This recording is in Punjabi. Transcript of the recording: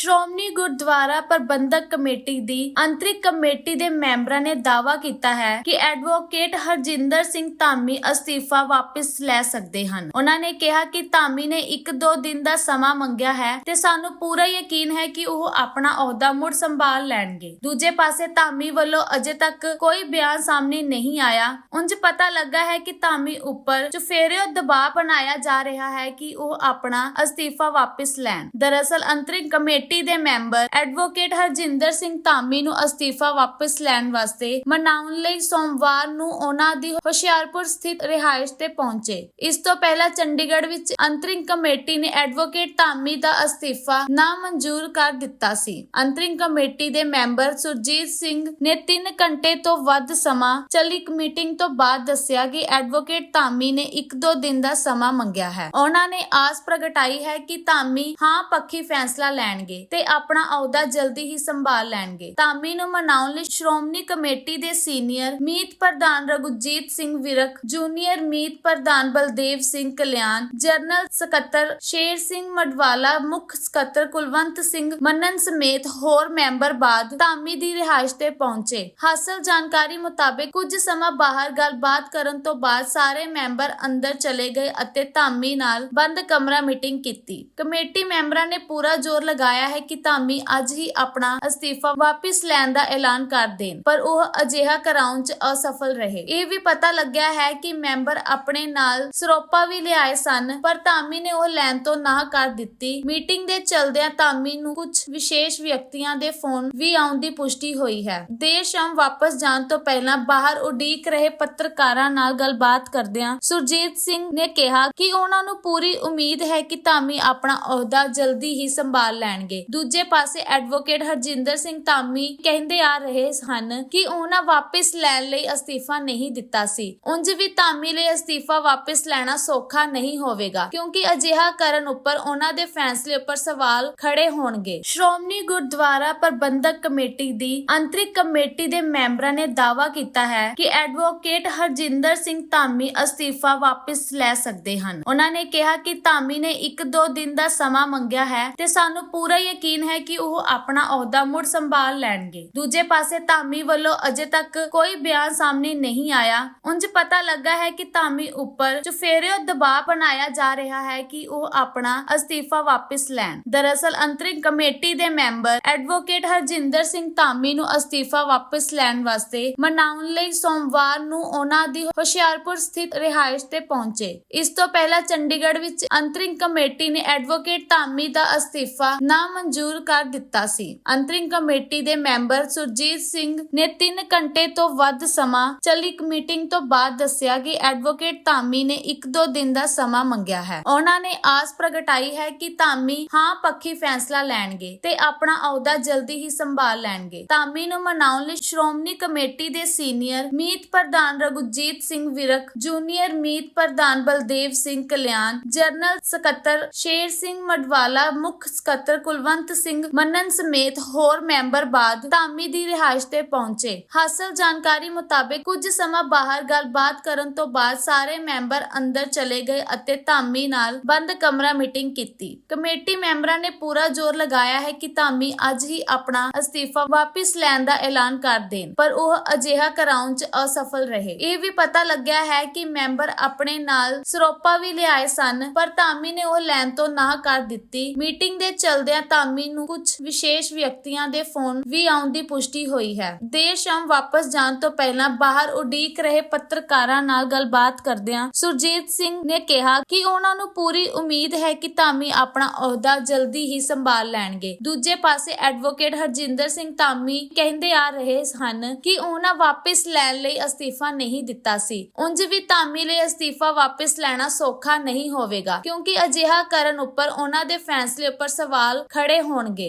ਸ਼੍ਰੋਮਣੀ ਗੁਰਦੁਆਰਾ ਪ੍ਰਬੰਧਕ ਕਮੇਟੀ ਦੀ ਅੰਤਰਿਕ ਕਮੇਟੀ ਦੇ ਮੈਂਬਰਾਂ ਨੇ ਦਾਅਵਾ ਕੀਤਾ ਹੈ ਕਿ ਐਡਵੋਕੇਟ ਹਰਜਿੰਦਰ ਸਿੰਘ ਧਾਮੀ ਅਸਤੀਫਾ ਵਾਪਸ ਲੈ ਸਕਦੇ ਹਨ। ਉਹਨਾਂ ਨੇ ਕਿਹਾ ਕਿ ਧਾਮੀ ਨੇ 1-2 ਦਿਨ ਦਾ ਸਮਾਂ ਮੰਗਿਆ ਹੈ ਤੇ ਸਾਨੂੰ ਪੂਰਾ ਯਕੀਨ ਹੈ ਕਿ ਉਹ ਆਪਣਾ ਅਹੁਦਾ ਮੁੜ ਸੰਭਾਲ ਲੈਣਗੇ। ਦੂਜੇ ਪਾਸੇ ਧਾਮੀ ਵੱਲੋਂ ਅਜੇ ਤੱਕ ਕੋਈ ਬਿਆਨ ਸਾਹਮਣੇ ਨਹੀਂ ਆਇਆ। ਉਂਝ ਪਤਾ ਲੱਗਾ ਹੈ ਕਿ ਧਾਮੀ ਉੱਪਰ ਚੁਫੇਰਿਓ ਦਬਾਅ ਬਣਾਇਆ ਜਾ ਰਿਹਾ ਹੈ ਕਿ ਉਹ ਆਪਣਾ ਅਸਤੀਫਾ ਵਾਪਸ ਲੈਣ। ਦਰਅਸਲ ਅੰਤਰਿਮ ਕਮੇਟੀ ਦੇ ਮੈਂਬਰ ਐਡਵੋਕੇਟ ਹਰਜਿੰਦਰ ਸਿੰਘ ਧਾਮੀ ਨੂੰ ਅਸਤੀਫਾ ਵਾਪਸ ਲੈਣ ਵਾਸਤੇ ਮਨਾਉਣ ਲਈ ਸੋਮਵਾਰ ਨੂੰ ਉਹਨਾਂ ਦੀ ਹੁਸ਼ਿਆਰਪੁਰ ਸਥਿਤ ਰਿਹਾਇਸ਼ ਤੇ ਪਹੁੰਚੇ। ਇਸ ਤੋਂ ਪਹਿਲਾਂ ਚੰਡੀਗੜ੍ਹ ਵਿੱਚ ਅੰਤਰਿੰਗ ਕਮੇਟੀ ਨੇ ਐਡਵੋਕੇਟ ਧਾਮੀ ਦਾ ਅਸਤੀਫਾ ਨਾਮਨਜ਼ੂਰ ਕਰ ਦਿੱਤਾ ਸੀ। ਅੰਤਰਿੰਗ ਕਮੇਟੀ ਦੇ ਮੈਂਬਰ ਸੁਰਜੀਤ ਸਿੰਘ ਨੇ 3 ਘੰਟੇ ਤੋਂ ਵੱਧ ਸਮਾਂ ਚੱਲੀ ਇੱਕ ਮੀਟਿੰਗ ਤੋਂ ਬਾਅਦ ਦੱਸਿਆ ਕਿ ਐਡਵੋਕੇਟ ਧਾਮੀ ਨੇ 1-2 ਦਿਨ ਦਾ ਸਮਾਂ ਮੰਗਿਆ ਹੈ। ਉਹਨਾਂ ਨੇ ਆਸ ਪ੍ਰਗਟਾਈ ਹੈ ਕਿ ਧਾਮੀ ਹਾਂ ਪੱਖੀ ਫੈਸਲਾ ਲੈਣਗੇ। ਤੇ ਆਪਣਾ ਅਹੁਦਾ ਜਲਦੀ ਹੀ ਸੰਭਾਲ ਲੈਣਗੇ। ਧਾਮੀ ਨੂੰ ਮਨਾਉਣ ਲਈ ਸ਼੍ਰੋਮਣੀ ਕਮੇਟੀ ਦੇ ਸੀਨੀਅਰ ਮੀਤ ਪ੍ਰਧਾਨ ਰਘੁਜੀਤ ਸਿੰਘ ਵਿਰਕ, ਜੂਨੀਅਰ ਮੀਤ ਪ੍ਰਧਾਨ ਬਲਦੇਵ ਸਿੰਘ ਕਲਿਆਣ, ਜਨਰਲ ਸਕੱਤਰ ਸ਼ੇਰ ਸਿੰਘ ਮਡਵਾਲਾ, ਮੁੱਖ ਸਕੱਤਰ ਕੁਲਵੰਤ ਸਿੰਘ ਮੰਨਨ ਸਮੇਤ ਹੋਰ ਮੈਂਬਰ ਬਾਅਦ ਧਾਮੀ ਦੀ ਰਿਹਾਇਸ਼ ਤੇ ਪਹੁੰਚੇ। ਹਾਸਲ ਜਾਣਕਾਰੀ ਮੁਤਾਬਕ ਕੁਝ ਸਮਾਂ ਬਾਹਰ ਗੱਲਬਾਤ ਕਰਨ ਤੋਂ ਬਾਅਦ ਸਾਰੇ ਮੈਂਬਰ ਅੰਦਰ ਚਲੇ ਗਏ ਅਤੇ ਧਾਮੀ ਨਾਲ ਬੰਦ ਕਮਰਾ ਮੀਟਿੰਗ ਕੀਤੀ। ਕਮੇਟੀ ਮੈਂਬਰਾਂ ਨੇ ਪੂਰਾ ਜ਼ੋਰ ਲਗਾਇਆ ਹੈ ਕਿ ਧਾਮੀ ਅੱਜ ਹੀ ਆਪਣਾ ਅਸਤੀਫਾ ਵਾਪਸ ਲੈਣ ਦਾ ਐਲਾਨ ਕਰ ਦੇਣ, ਪਰ ਉਹ ਅਜਿਹਾ ਕਰਾਉਣ 'ਚ ਅਸਫਲ ਰਹੇ। ਇਹ ਵੀ ਪਤਾ ਲੱਗਿਆ ਹੈ ਕਿ ਮੈਂਬਰ ਆਪਣੇ ਨਾਲ ਸਰੋਪਾ ਵੀ ਲਿਆਏ ਸਨ, ਪਰ ਧਾਮੀ ਨੇ ਉਹ ਲੈਣ ਤੋਂ ਨਾਂਹ ਕਰ ਦਿੱਤੀ। ਮੀਟਿੰਗ ਦੇ ਚਲਦਿਆਂ ਧਾਮੀ ਨੂੰ ਕੁਝ ਵਿਸ਼ੇਸ਼ ਵਿਅਕਤੀਆਂ ਦੇ ਫੋਨ ਵੀ ਆਉਣ ਦੀ ਪੁਸ਼ਟੀ ਹੋਈ ਹੈ। ਦੇਰ ਸ਼ਾਮ ਵਾਪਸ ਜਾਣ ਤੋਂ ਪਹਿਲਾਂ ਬਾਹਰ ਉਡੀਕ ਰਹੇ ਪੱਤਰਕਾਰਾਂ ਨਾਲ ਗੱਲਬਾਤ ਕਰਦਿਆਂ ਸੁਰਜੀਤ ਸਿੰਘ ਨੇ ਕਿਹਾ ਕਿ ਉਹਨਾਂ ਨੂੰ ਪੂਰੀ ਉਮੀਦ ਹੈ ਕਿ ਧਾਮੀ ਆਪਣਾ ਅਹੁਦਾ ਜਲਦੀ ਹੀ ਸੰਭਾਲ ਲੈਣਗੇ। ਦੂਜੇ ਪਾਸੇ ਐਡਵੋਕੇਟ ਹਰਜਿੰਦਰ ਸਿੰਘ ਧਾਮੀ ਕਹਿੰਦੇ ਆ ਰਹੇ ਹਨ ਕਿ ਉਹਨਾਂ ਵਾਪਸ ਲੈਣ ਲਈ ਅਸਤੀਫਾ ਨਹੀਂ ਦਿੱਤਾ ਸੀ। ਉਂਝ ਵੀ ਧਾਮੀ ਲਈ ਅਸਤੀਫਾ ਵਾਪਸ ਲੈਣਾ ਸੌਖਾ ਨਹੀਂ ਹੋਵੇਗਾ, ਕਿਉਂਕਿ ਅਜਿਹਾ ਕਰਨ ਉੱਪਰ ਉਹਨਾਂ ਦੇ ਫੈਸਲੇ ਉੱਪਰ ਸਵਾਲ ਖੜੇ ਹੋਣਗੇ। ਸ਼੍ਰੋਮਣੀ ਗੁਰਦੁਆਰਾ ਪ੍ਰਬੰਧਕ ਕਮੇਟੀ ਦੀ ਅੰਤਰਿਕ ਕਮੇਟੀ ਦੇ ਮੈਂਬਰਾਂ ਨੇ ਦਾਅਵਾ ਕੀਤਾ ਹੈ ਕਿ ਐਡਵੋਕੇਟ ਹਰਜਿੰਦਰ ਸਿੰਘ ਧਾਮੀ ਅਸਤੀਫਾ ਵਾਪਸ ਲੈ ਸਕਦੇ ਹਨ। ਉਹਨਾਂ ਨੇ ਕਿਹਾ ਕਿ ਧਾਮੀ ਨੇ 1-2 ਦਿਨ ਦਾ ਸਮਾਂ ਮੰਗਿਆ ਹੈ ਤੇ ਸਾਨੂੰ ਪੂਰਾ ਹੀ ਯਕੀਨ ਹੈ ਕਿ ਉਹ ਆਪਣਾ ਅਹੁਦਾ ਮੁੜ ਸੰਭਾਲ ਲੈਣਗੇ। ਦੂਜੇ ਪਾਸੇ ਧਾਮੀ ਵੱਲੋਂ ਅਜੇ ਤੱਕ ਕੋਈ ਬਿਆਨ ਸਾਹਮਣੇ ਨਹੀਂ ਆਇਆ। ਉਂਝ ਪਤਾ ਲੱਗਾ ਹੈ ਕਿ ਧਾਮੀ ਉੱਪਰ ਚੁਫੇਰਿਓ ਦਬਾਅ ਬਣਾਇਆ ਜਾ ਰਿਹਾ ਹੈ ਕਿ ਉਹ ਆਪਣਾ ਅਸਤੀਫਾ ਵਾਪਸ ਲੈਣ। ਦਰਅਸਲ ਅੰਤਰਿਮ ਕਮੇਟੀ ਦੇ ਮੈਂਬਰ ਐਡਵੋਕੇਟ ਹਰਜਿੰਦਰ ਸਿੰਘ ਧਾਮੀ ਨੂੰ ਅਸਤੀਫਾ ਵਾਪਸ ਲੈਣ ਵਾਸਤੇ ਮਨਾਉਣ ਲਈ ਸੋਮਵਾਰ ਨੂੰ ਉਹਨਾਂ ਦੀ ਹੁਸ਼ਿਆਰਪੁਰ ਸਥਿਤ ਰਿਹਾਇਸ਼ ਤੇ ਪਹੁੰਚੇ। ਇਸ ਤੋਂ ਪਹਿਲਾਂ ਚੰਡੀਗੜ੍ਹ ਵਿੱਚ ਅੰਤਰਿਮ ਕਮੇਟੀ ਨੇ ਐਡਵੋਕੇਟ ਧਾਮੀ ਦਾ ਅਸਤੀਫਾ ਨਾ ਨਾਮਨਜ਼ੂਰ ਕਰ ਦਿੱਤਾ ਸੀ। ਅੰਤਰਿੰਗ ਕਮੇਟੀ ਦੇ ਮੈਂਬਰ ਸੁਰਜੀਤ ਸਿੰਘ ਨੇ 3 ਘੰਟੇ ਤੋਂ ਵੱਧ ਸਮਾਂ ਚੱਲੀ ਇੱਕ ਮੀਟਿੰਗ ਤੋਂ ਬਾਅਦ ਦੱਸਿਆ ਕਿ ਐਡਵੋਕੇਟ ਧਾਮੀ ਨੇ 1-2 ਦਿਨ ਦਾ ਸਮਾਂ ਮੰਗਿਆ ਹੈ। ਉਹਨਾਂ ਨੇ ਆਸ ਪ੍ਰਗਟਾਈ ਹੈ ਕਿ ਧਾਮੀ ਹਾਂ ਪੱਖੀ ਫੈਸਲਾ ਲੈਣਗੇ ਤੇ ਆਪਣਾ ਅਹੁਦਾ ਜਲਦੀ ਹੀ ਸੰਭਾਲ ਲੈਣਗੇ। ਧਾਮੀ ਨੂੰ ਮਨਾਉਣ ਲਈ ਸ਼੍ਰੋਮਣੀ ਕਮੇਟੀ ਦੇ ਸੀਨੀਅਰ ਮੀਤ ਪ੍ਰਧਾਨ ਰਘੁਜੀਤ ਸਿੰਘ ਵਿਰਕ, ਜੂਨੀਅਰ ਮੀਤ ਪ੍ਰਧਾਨ ਬਲਦੇਵ ਸਿੰਘ ਕਲਿਆਣ, ਜਨਰਲ ਸਕੱਤਰ ਸ਼ੇਰ ਸਿੰਘ ਮਡਵਾਲਾ, ਮੁੱਖ ਸਕੱਤਰ ਕੁਲਵੰਤ ਸਿੰਘ ਮੰਨਨ ਸਮੇਤ ਹੋਰ ਮੈਂਬਰ ਬਾਅਦ ਧਾਮੀ ਦੀ ਰਿਹਾਇਸ਼ ਤੇ ਪਹੁੰਚੇ। ਹਾਸਲ ਜਾਣਕਾਰੀ ਮੁਤਾਬਕ ਕੁਝ ਸਮਾਂ ਬਾਹਰ ਗੱਲਬਾਤ ਕਰਨ ਤੋਂ ਬਾਅਦ ਸਾਰੇ ਮੈਂਬਰ ਅੰਦਰ ਚਲੇ ਗਏ ਅਤੇ ਧਾਮੀ ਨਾਲ ਬੰਦ ਕਮਰਾ ਮੀਟਿੰਗ ਕੀਤੀ। ਕਮੇਟੀ ਮੈਂਬਰਾਂ ਨੇ ਪੂਰਾ ਜ਼ੋਰ ਲਗਾਇਆ ਹੈ ਕਿ ਧਾਮੀ ਅੱਜ ਹੀ ਆਪਣਾ ਅਸਤੀਫਾ ਵਾਪਸ ਲੈਣ ਦਾ ਐਲਾਨ ਕਰ ਦੇਣ, ਪਰ ਉਹ ਅਜਿਹਾ ਕਰਾਉਣ 'ਚ ਅਸਫਲ ਰਹੇ। ਇਹ ਵੀ ਪਤਾ ਲੱਗਿਆ ਹੈ ਕਿ ਮੈਂਬਰ ਆਪਣੇ ਨਾਲ ਸਰੋਪਾ ਵੀ ਲਿਆਏ ਸਨ, ਪਰ ਧਾਮੀ ਨੇ ਉਹ ਲੈਣ ਤੋਂ ਨਾਂਹ ਕਰ ਦਿੱਤੀ। ਮੀਟਿੰਗ ਦੇ ਚਲਦਿਆਂ ਧਾਮੀ ਨੂੰ ਕੁਝ ਵਿਸ਼ੇਸ਼ ਵਿਅਕਤੀਆਂ ਦੇ ਫੋਨ ਵੀ ਆਉਣ ਦੀ ਪੁਸ਼ਟੀ ਹੋਈ ਹੈ। ਦੇਰ ਸ਼ਾਮ ਵਾਪਸ ਜਾਣ ਤੋਂ ਪਹਿਲਾਂ ਬਾਹਰ ਉਡੀਕ ਰਹੇ ਪੱਤਰਕਾਰਾਂ ਨਾਲ ਗੱਲਬਾਤ ਕਰਦਿਆਂ ਸੁਰਜੀਤ ਸਿੰਘ ਨੇ ਕਿਹਾ ਕਿ ਉਹਨਾਂ ਨੂੰ ਪੂਰੀ ਉਮੀਦ ਹੈ ਕਿ ਧਾਮੀ ਆਪਣਾ ਅਹੁਦਾ ਜਲਦੀ ਹੀ ਸੰਭਾਲ ਲੈਣਗੇ। ਦੂਜੇ ਪਾਸੇ ਐਡਵੋਕੇਟ ਹਰਜਿੰਦਰ ਸਿੰਘ ਧਾਮੀ ਕਹਿੰਦੇ ਆ ਰਹੇ ਹਨ ਕਿ ਉਹਨਾਂ ਵਾਪਸ ਲੈਣ ਲਈ ਅਸਤੀਫਾ ਨਹੀਂ ਦਿੱਤਾ ਸੀ। ਉਂਝ ਵੀ ਧਾਮੀ ਲਈ ਅਸਤੀਫਾ ਵਾਪਸ ਲੈਣਾ ਸੌਖਾ ਨਹੀਂ ਹੋਵੇਗਾ, ਕਿਉਂਕਿ ਅਜਿਹਾ ਕਰਨ ਉੱਪਰ ਉਹਨਾਂ ਦੇ ਫੈਸਲੇ ਉੱਪਰ ਸਵਾਲ ਖੜੇ ਹੋਣਗੇ।